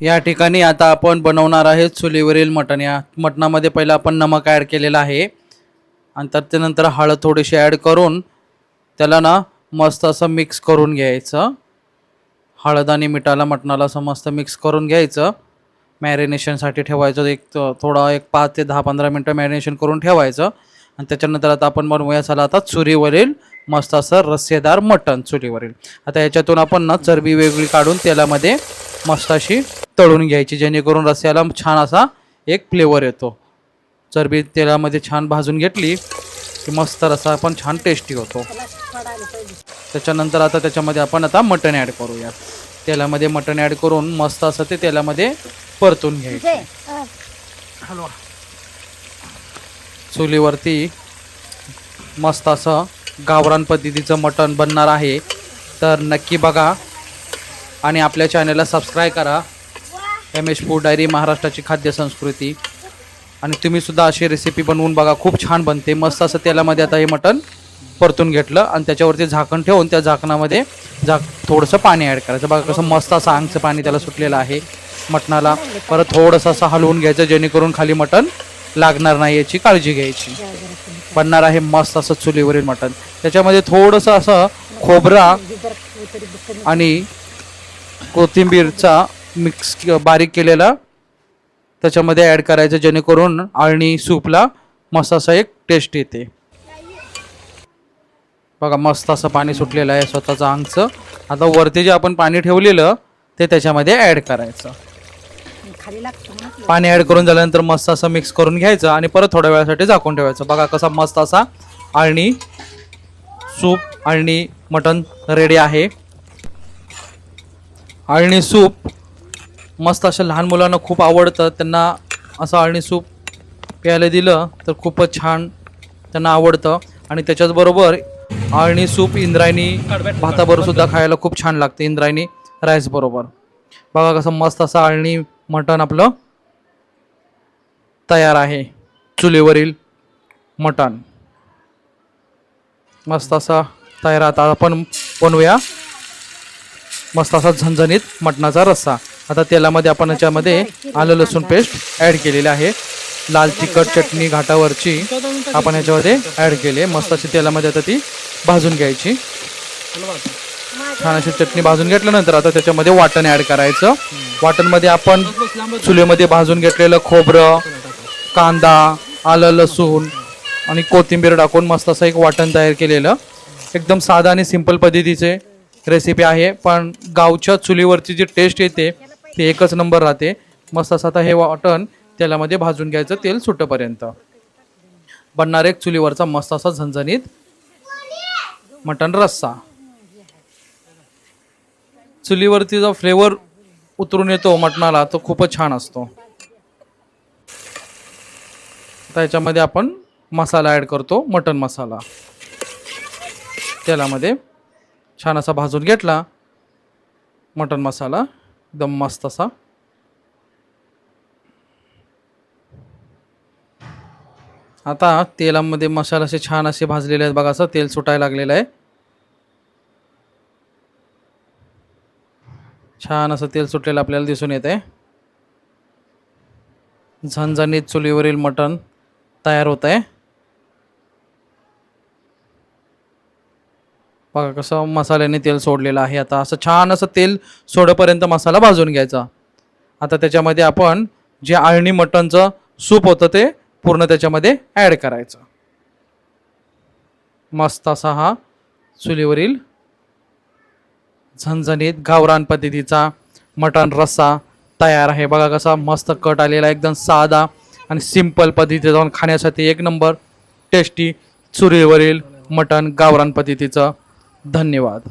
या ठिकाणी आता आपण बनवणार आहे चुलीवरील मटण. या मटणामध्ये पहिलं आपण नमक ॲड केलेलं आहे. आणि तर त्यानंतर हळद थोडीशी ॲड करून त्याला ना मस्त असं मिक्स करून घ्यायचं. हळद आणि मिठाला मटणाला असं मस्त मिक्स करून घ्यायचं. मॅरिनेशनसाठी ठेवायचं एक थोडा एक पाच ते दहा पंधरा मिनटं मॅरिनेशन करून ठेवायचं. आणि त्याच्यानंतर आता आपण बनवूया चला आता चुलीवरील मस्त असं रस्सेदार मटण चुलीवरील. आता याच्यातून आपण ना चरबी वेगळी काढून तेलामध्ये मस्त अशी तळून घ्यायची जेणेकरून रस्स्याला छान असा एक फ्लेवर येतो. चरबी तेलामध्ये छान भाजून घेतली की मस्त रसा पण छान टेस्टी होतो. त्याच्यानंतर आता त्याच्यामध्ये आपण आता मटण ॲड करूया. तेलामध्ये मटण ॲड करून मस्त असं ते तेलामध्ये परतून घ्यायचं. चुलीवरती मस्त असं गावरान पद्धतीचं मटण बनणार आहे. तर नक्की बघा आणि आपल्या चॅनलला सबस्क्राईब करा. एम एच फूड डायरी महाराष्ट्राची खाद्य संस्कृती. आणि तुम्ही सुद्धा अशी रेसिपी बनवून बघा खूप छान बनते. मस्त असं तेलामध्ये आता हे मटण परतून घेतलं आणि त्याच्यावरती झाकण ठेवून त्या झाकणामध्ये झाक थोडंसं पाणी ॲड करायचं. बघा कसं मस्त असं आंगचं पाणी त्याला सुटलेलं आहे मटणाला. परत थोडंसं असं हलवून घ्यायचं जेणेकरून खाली मटण लागणार नाही याची काळजी घ्यायची. बनणार आहे मस्त असं चुलीवरील मटण. त्याच्यामध्ये थोडंसं असं खोबरा आणि कोथिंबीरचा मिक्स बारीक केलेला त्याच्यामध्ये ॲड करायचं जेणेकरून आळणी सूपला मस्त असा एक टेस्ट येते. बघा मस्त असं पाणी सुटलेलं आहे स्वतःचं अंगचं आता वरती जे आपण पाणी ठेवलेलं ते त्याच्यामध्ये ॲड करायचं. पाणी ॲड करून झाल्यानंतर मस्त असं मिक्स करून घ्यायचं आणि परत थोड्या वेळासाठी झाकून ठेवायचं. बघा कसा मस्त असा आळणी सूप आळणी मटण रेडी आहे. आळणी सूप मस्त अशा लहान मुलांना खूप आवडतं. त्यांना असं अळणी सूप प्यायला दिलं तर खूपच छान त्यांना आवडतं. आणि त्याच्याचबरोबर अळणी सूप इंद्रायणी भाताबरोबर सुद्धा खायला खूप छान लागते इंद्रायणी राईस बरोबर बघा कसं मस्त असं अळणी मटण आपलं तयार आहे. चुलीवरील मटण. मस्त असा तयार आता आपण बनवूया. मस्त असा झणझणीत मटणाचा रस्सा. आता तेलामध्ये आपण याच्यामध्ये आलं लसूण पेस्ट ॲड केलेली आहे. लाल तिखट चटणी घाटावरची आपण याच्यामध्ये ॲड केली आहे. मस्त अशी तेलामध्ये आता ती भाजून घ्यायची. छान अशी चटणी भाजून घेतल्यानंतर आता त्याच्यामध्ये वाटण ॲड करायचं. वाटणमध्ये आपण चुलीमध्ये भाजून घेतलेलं खोबरं कांदा आलं लसूण आणि कोथिंबीर टाकून मस्त असं एक वाटण तयार केलेलं. एकदम साधा आणि सिंपल पद्धतीचे रेसिपी आहे. पण गावच्या चुलीवरची जी टेस्ट येते ते एकच नंबर राहते. मस्त असं आता हे वाटण तेलामध्ये भाजून घ्यायचं तेल सुटपर्यंत. बनणार एक चुलीवरचा मस्त असा झणझणीत मटण रस्सा. चुलीवरती जो फ्लेवर उतरून येतो मटणाला तो खूपच छान असतो. आता याच्यामध्ये आपण मसाला ॲड करतो मटण मसाला. तेलामध्ये छान असा भाजून घेतला मटण मसाला. एकदम मस्त असा. आता तेलामध्ये मसाला असे छान असे भाजलेले आहेत बघा असं तेल सुटायला लागलेलं आहे. छान असं तेल सुटलेलं आपल्याला दिसून येत आहे झणझणीत चुलीवरील मटण तयार होत आहे बघा कसं मसाल्याने तेल सोडलेलं आहे. आता असं छान असं तेल सोडेपर्यंत मसाला भाजून घ्यायचा. आता त्याच्यामध्ये आपण जे आळणी मटणचं सूप होतं ते पूर्ण त्याच्यामध्ये ॲड करायचं. मस्त असा हा चुलीवरील झणझणीत गावरान पद्धतीचा मटण रस्सा तयार आहे. बघा कसा मस्त कट आलेला एकदम साधा आणि सिंपल पद्धतीचा जाऊन खाण्यासाठी एक नंबर टेस्टी चुलीवरील मटण गावरान पद्धतीचं. धन्यवाद.